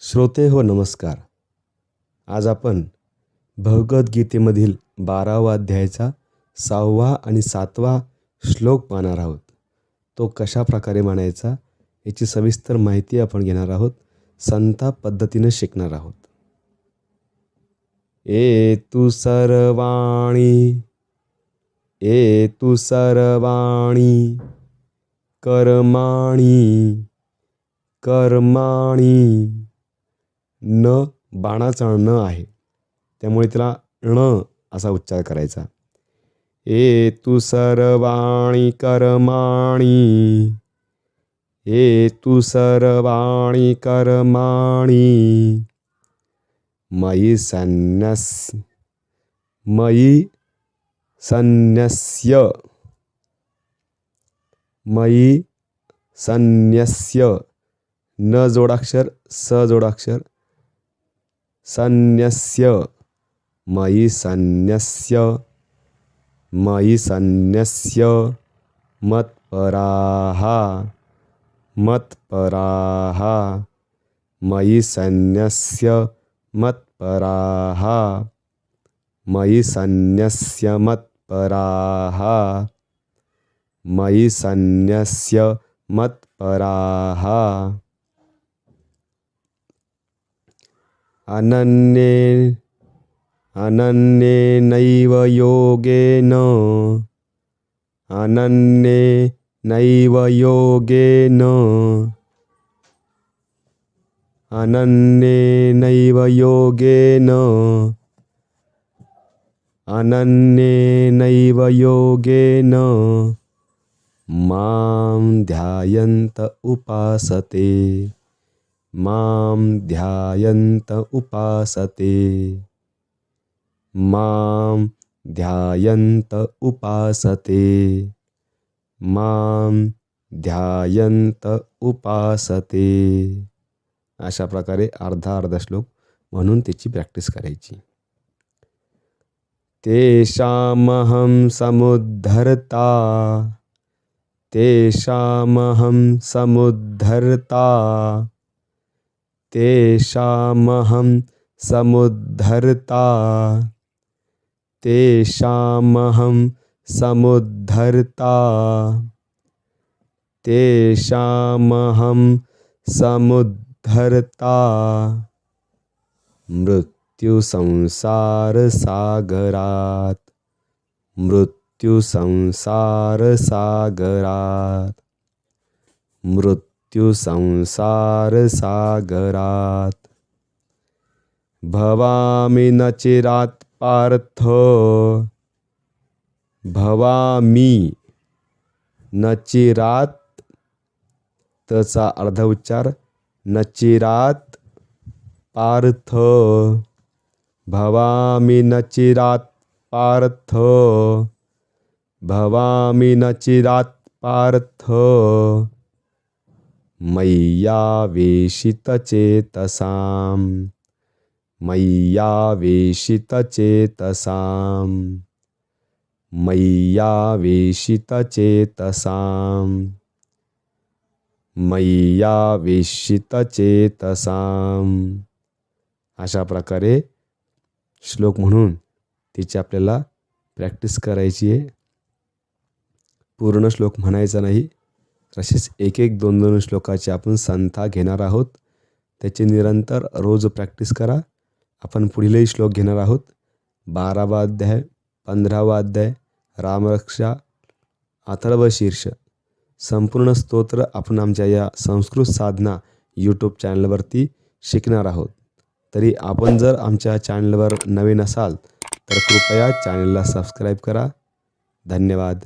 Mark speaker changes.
Speaker 1: श्रोते हो नमस्कार. आज आपण भगवद्गीतेमधील बारावा अध्यायाचा सहावा आणि सातवा श्लोक पाहणार आहोत. तो कशा प्रकारे म्हणायचा याची सविस्तर माहिती आपण घेणार आहोत. संता पद्धतीनं शिकणार आहोत. ए तू सर्वाणी ए तू सर्वाणी कर्माणी कर्माणी न बाणाचा न आहे. त्यामुळे तिला ण असा उच्चार करायचा. ए तू सर्वाणी कर्माणी. ए तू सर्वाणी कर्माणी. मयी संन्यास मयी संन्यस्य मयी संन्यस्य न जोडाक्षर स जोडाक्षर। संन्यस्य मयि संन्यस्य मयि संन्यस्य मत्पराः। मत्पराः। मयि संन्यस्य मत्पराः। मयि संन्यस्य मत्पराः। मयि संन्यस्य मत्पराः। અનન્યે અનન્યે નૈવ યોગેન અનન્યે નૈવ યોગેન અનન્યે નૈવ યોગેન અનન્યે નૈવ યોગેન મામ ધ્યાયંત ઉપાસતે मां ध्यायन्त उपासते। मां ध्यायन्त उपासते। मां ध्यायंत उपासते। अशा प्रकारे अर्धा अर्धा श्लोक म्हणून त्याची प्रॅक्टिस करायची. तेषामहं समुद्धरता। तेषामहं समुद्धरता। तेषामहं समुद्धरता। तेषामहं समुद्धरता। तेषामहं समुद्धरता। मृत्युसंसारसागरात्। मृत्युसंसारसागरात् मृत्युसंसारसागरात् भवामि न नचिरात पार्थ. भवामी नचिरात चिरात तचा अर्धा उच्चार नचिरात पार्थ. भवामी नचिरात पार्थ. भवामी नचिरात पार्थ. मय्यावेशितचेतसां मय्यावेशितचेतसां मय्यावेशितचेतसां मय्यावेशितचेतसां अशा प्रकारे श्लोक म्हणून तिची आपल्याला प्रॅक्टिस करायची आहे. पूर्ण श्लोक म्हणायचा नाही. तसेच एक एक दोन दोन श्लोकाचे आपण संथा घेणार आहोत. त्याची निरंतर रोज प्रॅक्टिस करा. आपण पुढीलही श्लोक घेणार आहोत. बारावा अध्याय पंधरावा अध्याय रामरक्षा अथर्व शीर्ष. संपूर्ण स्तोत्र आपण आमच्या या संस्कृत साधना यूट्यूब चॅनलवरती शिकणार आहोत. तरी आपण जर आमच्या चॅनलवर नवीन असाल तर कृपया चॅनलला सबस्क्राईब करा. धन्यवाद.